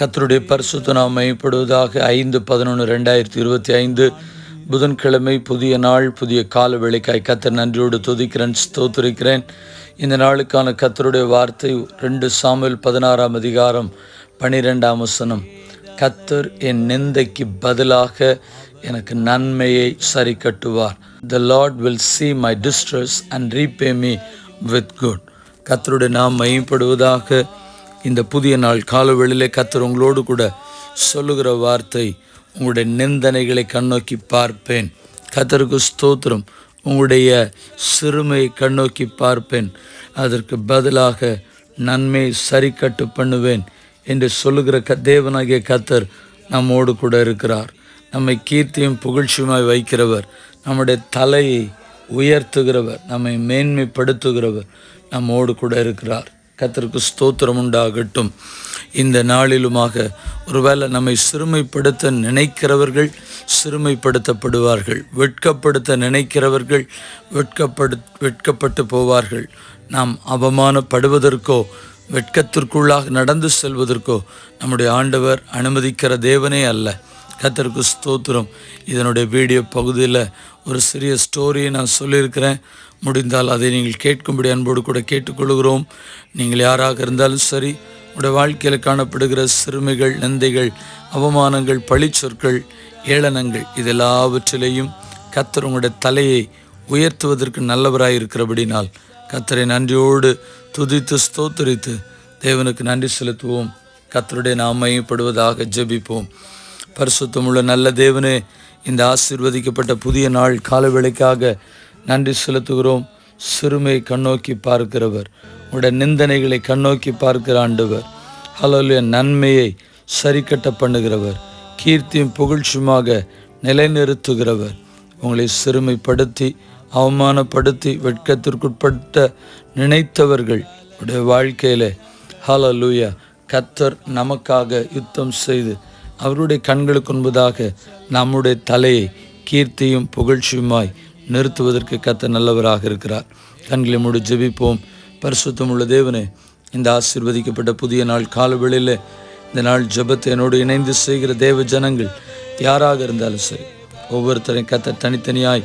கத்தருடைய பரிசுத்த நாம் மையப்படுவதாக ஐந்து பதினொன்று ரெண்டாயிரத்தி இருபத்தி ஐந்து. புதன்கிழமை புதிய நாள் புதிய கால வேலைக்காய் கத்தர் நன்றியோடு துதிக்கிறேன் ஸ்தோத்திருக்கிறேன். இந்த நாளுக்கான கத்தருடைய வார்த்தை ரெண்டு சாமுவேல் பதினாறாம் அதிகாரம் பனிரெண்டாம் வசனம். கத்தர் என் நிந்தைக்கு பதிலாக எனக்கு நன்மையை சரி கட்டுவார் the Lord will see my distress and repay me with good கத்தருடைய நாம் மையப்படுவதாக இந்த புதிய நாள் காலவெளியிலே கத்தர் உங்களோடு கூட சொல்லுகிற வார்த்தை உங்களுடைய நிந்தனைகளை கண்ணோக்கி பார்ப்பேன். கத்தருக்கு ஸ்தோத்திரம். உங்களுடைய சிறுமையை கண்ணோக்கி பார்ப்பேன். அதற்கு பதிலாக நன்மை சரி கட்டு பண்ணுவேன் என்று சொல்லுகிற க தேவனாகிய கத்தர் நம்மோடு கூட இருக்கிறார். நம்மை கீர்த்தியும் புகழ்ச்சியுமாய் வைக்கிறவர். நம்முடைய தலையை உயர்த்துகிறவர். நம்மை மேன்மைப்படுத்துகிறவர். நம்மோடு கூட இருக்கிறார். கத்திற்கு ஸ்தோத்திரம் உண்டாகட்டும் இந்த நாளிலுமாக ஒருவேளை நம்மை சிறுமைப்படுத்த நினைக்கிறவர்கள் சிறுமைப்படுத்தப்படுவார்கள். வெட்கப்படுத்த நினைக்கிறவர்கள் வெட்கப்படு வெட்கப்பட்டு போவார்கள். நாம் அவமானப்படுவதற்கோ வெட்கத்திற்குள்ளாக நடந்து செல்வதற்கோ நம்முடைய ஆண்டவர் அனுமதிக்கிற தேவனே அல்ல. கத்தருக்கு ஸ்தோத்திரம். இதனுடைய வீடியோ பகுதியில் ஒரு சிறிய ஸ்டோரியை நான் சொல்லியிருக்கிறேன். முடிந்தால் அதை நீங்கள் கேட்கும்படி அன்போடு கூட கேட்டுக்கொள்கிறோம். நீங்கள் யாராக இருந்தாலும் சரி உடைய வாழ்க்கையில் காணப்படுகிற சிறுமைகள் நந்தைகள் அவமானங்கள் பழிச்சொற்கள் ஏளனங்கள் இதெல்லாவற்றிலேயும் கத்தர் உங்களுடைய தலையை உயர்த்துவதற்கு நல்லவராய் இருக்கிறபடினால் கத்தரை நன்றியோடு துதித்து ஸ்தோத்தரித்து தேவனுக்கு நன்றி செலுத்துவோம். கத்தருடைய நாம் மையப்படுவதாக ஜெபிப்போம். பரிசுத்தமுள்ள நல்ல தேவனே இந்த ஆசீர்வதிக்கப்பட்ட புதிய நாள் காலவேளைக்காக நன்றி செலுத்துகிறோம். சிறுமை கண்ணோக்கி பார்க்கிறவர் உங்களுடைய நிந்தனைகளை கண்ணோக்கி பார்க்கிற ஆண்டவர். ஹலோலிய நன்மையை சரிக்கட்ட பண்ணுகிறவர் கீர்த்தியும் புகழ்ச்சியுமாக நிலைநிறுத்துகிறவர். உங்களை சிறுமைப்படுத்தி அவமானப்படுத்தி வெட்கத்திற்குட்பட்ட நினைத்தவர்கள் உடைய வாழ்க்கையில் ஹலலூயா கத்தர் நமக்காக யுத்தம் செய்து அவருடைய கண்களுக்கு முன்பதாக நம்முடைய தலையை கீர்த்தியும் புகழ்ச்சியுமாய் நிறுத்துவதற்கு கத்த நல்லவராக இருக்கிறார். கண்களை மூடி ஜெபிப்போம். பரிசுத்தம் உள்ள தேவனே இந்த ஆசீர்வதிக்கப்பட்ட புதிய நாள் காலவெளியில் இந்த நாள் ஜெபத்தை என்னோடு இணைந்து செய்கிற தேவ ஜனங்கள் யாராக இருந்தாலும் சரி ஒவ்வொருத்தரையும் கத்த தனித்தனியாய்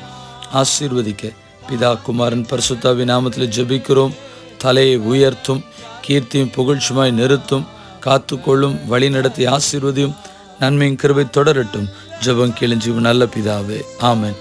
ஆசீர்வதிக்க பிதா குமாரன் பரிசுத்தாவி நாமத்தில் ஜபிக்கிறோம். தலையை உயர்த்தும் கீர்த்தியும் புகழ்ச்சியுமாய் நிறுத்தும் காத்துக்கொள்ளும் வழி நடத்தி ஆசீர்வதியும் நன்மையும் கிருபை தொடரட்டும். ஜெபம் கிழிஞ்சி நல்ல பிதாவே. ஆமன்.